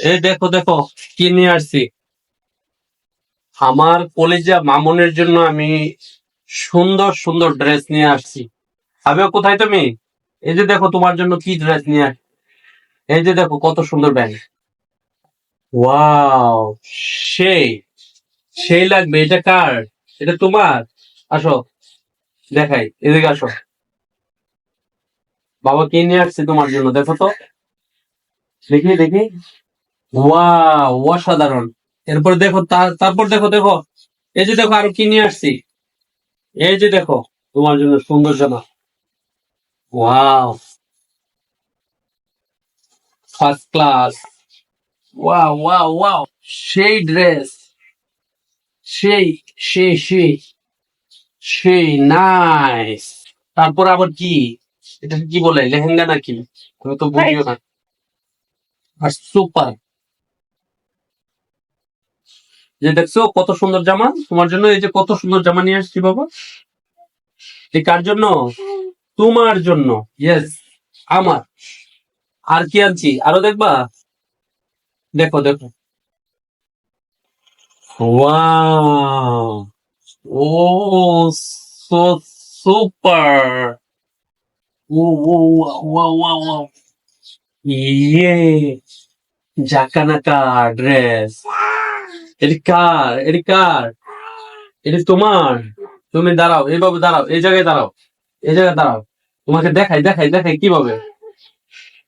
এই দেখো দেখো, কি নিয়ে আসছি? আমার কলেজা মামনের জন্য আমি সুন্দর সুন্দর ড্রেস নিয়ে আসছি। হবে কোথায় তুমি? এই যে দেখো, তোমার জন্য কি ড্রেস নিয়ে আস এই যে দেখো, কত সুন্দর ব্যাগ ওয়াও সেই সেই লাগবে, এটা কার? এটা তোমার? আসো, দেখাই, এদিকে আসো। বাবা, কি নিয়ে আসছে তোমার জন্য? দেখো তো। দেখি দেখি। ওয়াও অসাধারণ। এরপর দেখো তারপর দেখো দেখো, এই যে দেখো আরও কি নিয়ে আসছি? এই যে দেখো, তোমার জন্য সুন্দর জামা। Wow first class wow wow wow সেই ড্রেস সেই সেই সেই। সেই নাইস তারপর আবার কি? এটা কি বলে? লেহেঙ্গা নাকি? আমি তো বুঝিও না। আর সুপার যে দেখছ কত সুন্দর জামা? তোমার জন্য এই যে কত সুন্দর জামা নিয়ে আসছি বাবা। এই কার জন্য? তোমার জন্য। ইয়েস আমার। আর কি আনছি? আরও দেখবা? দেখো দেখো। Oh so super oh oh wow ইয়ে জাকানাকা ড্রেস এটি কার? এটি কার? এটি তোমার। তুমি দাঁড়াও এইভাবে দাঁড়াও, এই জায়গায় দাঁড়াও, এই জায়গায় দাঁড়াও। তোমাকে দেখাই দেখাই দেখাই কীভাবে?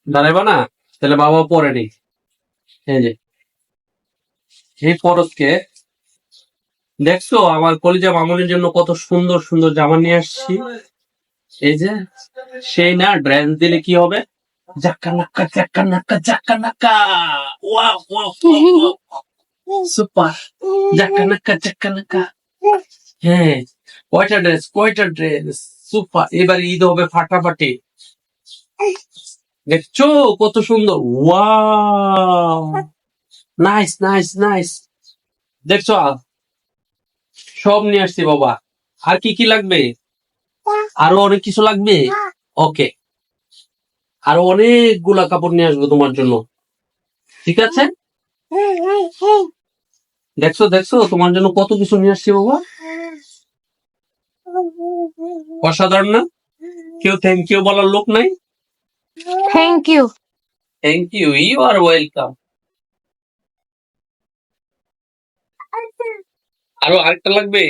দাঁড়াইবা না? তাহলে বাবা পরে নি এই যে, এই পরশকে দেখছ, আমার কলিজা মামনের জন্য কত সুন্দর সুন্দর জামা নিয়ে আসছি। এই যে, সেই না, ড্রেস দিলে কি হবে? জাক্কা নাক্কা জাক্কা নাক্কা জাক্কা নাক্কা। Wow wow. সুপার জাক্কা নাক্কা জাক্কা নাক্কা হ্যাঁ কয়টা ড্রেস কয়টা ড্রেস সুপার এবার ঈদ হবে ফাটাফাটি দেখছ কত সুন্দর। ওয়াও নাইস নাইস নাইস দেখছ সব নিয়ে আসছি বাবা। আর কি কি লাগবে? আরও অনেক কিছু লাগবে? ওকে আরও অনেকগুলা কাপড় নিয়ে আসব তোমার জন্য। ঠিক আছে? দেখছ দেখছ? তোমার জন্য কত কিছু নিয়ে আসছি বাবা? অসাধারণ না? কেউ থ্যাংক ইউ বলার লোক নাই? Thank you thank you you are welcome আরও আরেকটা লাগবে?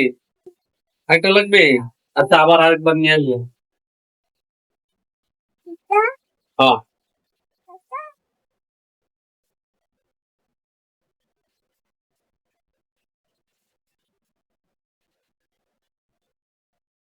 আরেকটা লাগবে? আচ্ছা আবার আরেকবার নিয়ে আসব। হ্যাঁ।